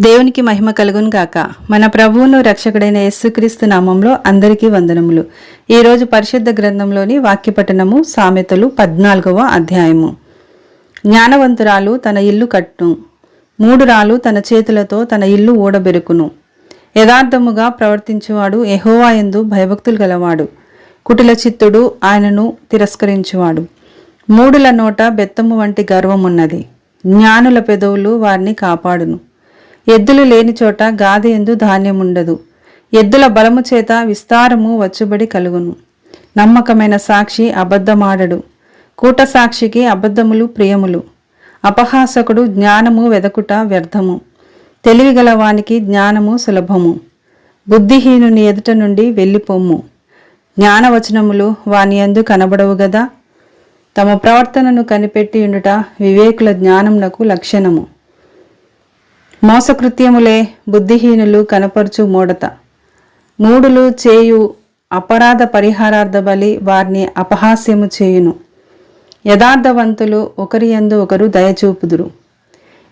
దేవునికి మహిమ కలుగును గాక. మన ప్రభువును రక్షకుడైన యేసుక్రీస్తు నామంలో అందరికీ వందనములు. ఈరోజు పరిశుద్ధ గ్రంథంలోని వాక్యపట్టణము సామెతలు పద్నాలుగవ అధ్యాయము. జ్ఞానవంతురాలు తన ఇల్లు కట్టును. మూడు రాలు తన చేతులతో తన ఇల్లు ఊడబెరుకును. యథార్థముగా ప్రవర్తించువాడు ఎహోవాయందు భయభక్తులు గలవాడు. కుటిల చిత్తుడు ఆయనను తిరస్కరించువాడు. మూడుల నోట బెత్తము వంటి గర్వమున్నది. జ్ఞానుల పెదవులు వారిని కాపాడును. ఎద్దులు లేని చోట గాది ఎందు ధాన్యముండదు. ఎద్దుల బలము చేత విస్తారము వచ్చుబడి కలుగును. నమ్మకమైన సాక్షి అబద్ధమాడడు. కూట సాక్షికి అబద్ధములు ప్రియములు. అపహాసకుడు జ్ఞానము వెదకుట వ్యర్థము. తెలివిగల వానికి జ్ఞానము సులభము. బుద్ధిహీనుని ఎదుట నుండి వెళ్ళిపోము. జ్ఞానవచనములు వాని యందు కనబడవు గదా? తమ ప్రవర్తనను కనిపెట్టి ఉండుట వివేకుల జ్ఞానమునకు లక్షణము. మోసకృత్యములే బుద్ధిహీనులు కనపరుచు మూడత. మూడులు చేయు అపరాధ పరిహారార్థ బలి వారిని అపహాస్యము చేయును. యథార్థవంతులు ఒకరి యందు ఒకరు దయచూపుదురు.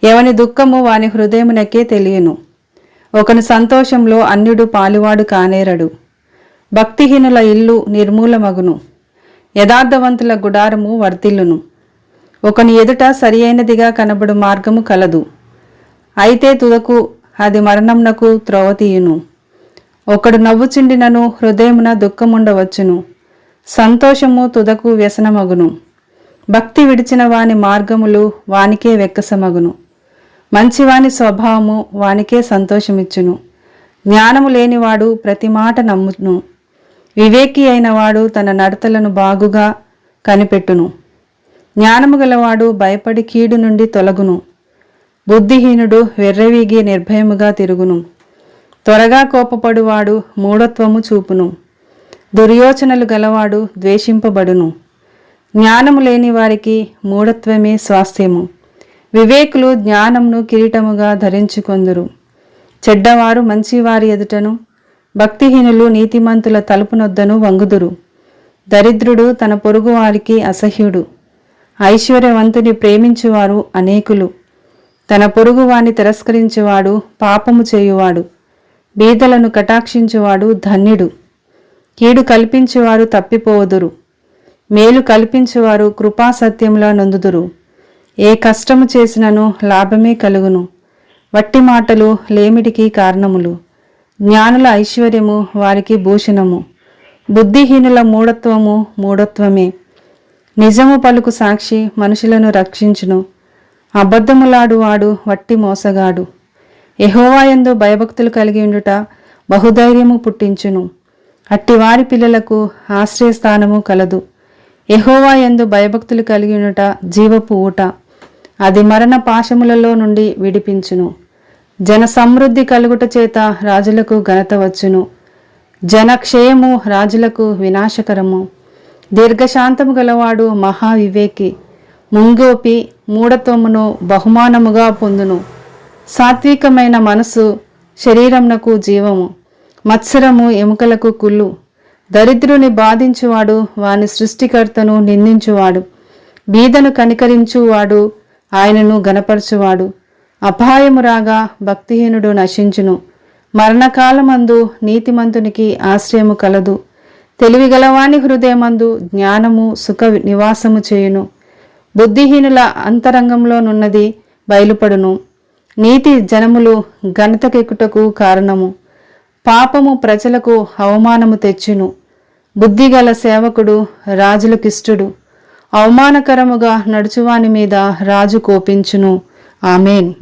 ఎవని దుఃఖము వాని హృదయమునకే తెలియను. ఒకని సంతోషంలో అన్యుడు పాలువాడు కానేరడు. భక్తిహీనుల ఇల్లు నిర్మూలమగును. యథార్థవంతుల గుడారము వర్తిల్లును ఒకని ఎదుట సరియైనదిగా కనబడు మార్గము కలదు. అయితే తుదకు అది మరణంనకు త్రోవతీయును. ఒకడు నవ్వుచుండినను హృదయమున దుఃఖముండవచ్చును. సంతోషము తుదకు వ్యసనమగును. భక్తి విడిచిన వాని మార్గములు వానికే వెక్కసమగును. మంచివాని స్వభావము వానికే సంతోషమిచ్చును. జ్ఞానము లేనివాడు ప్రతి మాట నమ్మును. వివేకి అయినవాడు తన నడతలను బాగుగా కనిపెట్టును. జ్ఞానము గలవాడు భయపడి కీడు నుండి తొలగును. బుద్ధిహీనుడు వెర్రవీగి నిర్భయముగా తిరుగును. త్వరగా కోపపడువాడు మూఢత్వము చూపును. దుర్యోచనలు గలవాడు ద్వేషింపబడును. జ్ఞానము లేని వారికి మూఢత్వమే స్వాస్థ్యము. వివేకులు జ్ఞానమును కిరీటముగా ధరించుకొందురు. చెడ్డవారు మంచివారి ఎదుటను భక్తిహీనులు నీతిమంతుల తలుపునొద్దను వంగుదురు. దరిద్రుడు తన పొరుగువారికి అసహ్యుడు. ఐశ్వర్యవంతుని ప్రేమించువారు అనేకులు. తన పొరుగువాని తిరస్కరించువాడు పాపము చేయువాడు బీదలను కటాక్షించువాడు ధన్యుడు. కీడు కల్పించువారు తప్పిపోవదురు మేలు కల్పించువారు కృపాసత్యములా నొందుదురు. ఏ కష్టము చేసినను లాభమే కలుగును. వట్టి మాటలు లేమిటికి కారణములు. జ్ఞానుల ఐశ్వర్యము వారికి భూషణము. బుద్ధిహీనుల మూఢత్వము మూఢత్వమే. నిజము పలుకు సాక్షి మనుషులను రక్షించును. అబద్ధములాడువాడు వట్టి మోసగాడు. ఎహోవాయందు భయభక్తులు కలిగి ఉండుట బహుధైర్యము పుట్టించును. అట్టివారి పిల్లలకు ఆశ్రయస్థానము కలదు. ఎహోవాయందు భయభక్తులు కలిగి ఉండుట జీవపు ఊట. అది మరణ పాశములలో నుండి విడిపించును. జన సమృద్ధి కలుగుట చేత రాజులకు ఘనత వచ్చును. జనక్షయము రాజులకు వినాశకరము. దీర్ఘశాంతము గలవాడు మహావివేకి. ముంగోపి మూఢత్వమును బహుమానముగా పొందును. సాత్వికమైన మనసు శరీరమునకు జీవము. మత్సరము ఎముకలకు కుళ్ళు. దరిద్రుని బాధించువాడు వాని సృష్టికర్తను నిందించువాడు. బీదను కనికరించువాడు ఆయనను గనపరచువాడు అపాయము రాగా భక్తిహీనుడు నశించును. మరణకాలమందు నీతిమంతునికి ఆశ్రయము కలదు. తెలివిగలవాని హృదయమందు జ్ఞానము సుఖ నివాసము చేయును. బుద్ధిహీనుల అంతరంగంలోనున్నది బయలుపడును. నీతి జనములు ఘనతకెక్కుటకు కారణము. పాపము ప్రజలకు అవమానము తెచ్చును. బుద్ధిగల సేవకుడు రాజులకిష్టుడు. అవమానకరముగా నడుచువాని మీద రాజు కోపించును. ఆమెన్.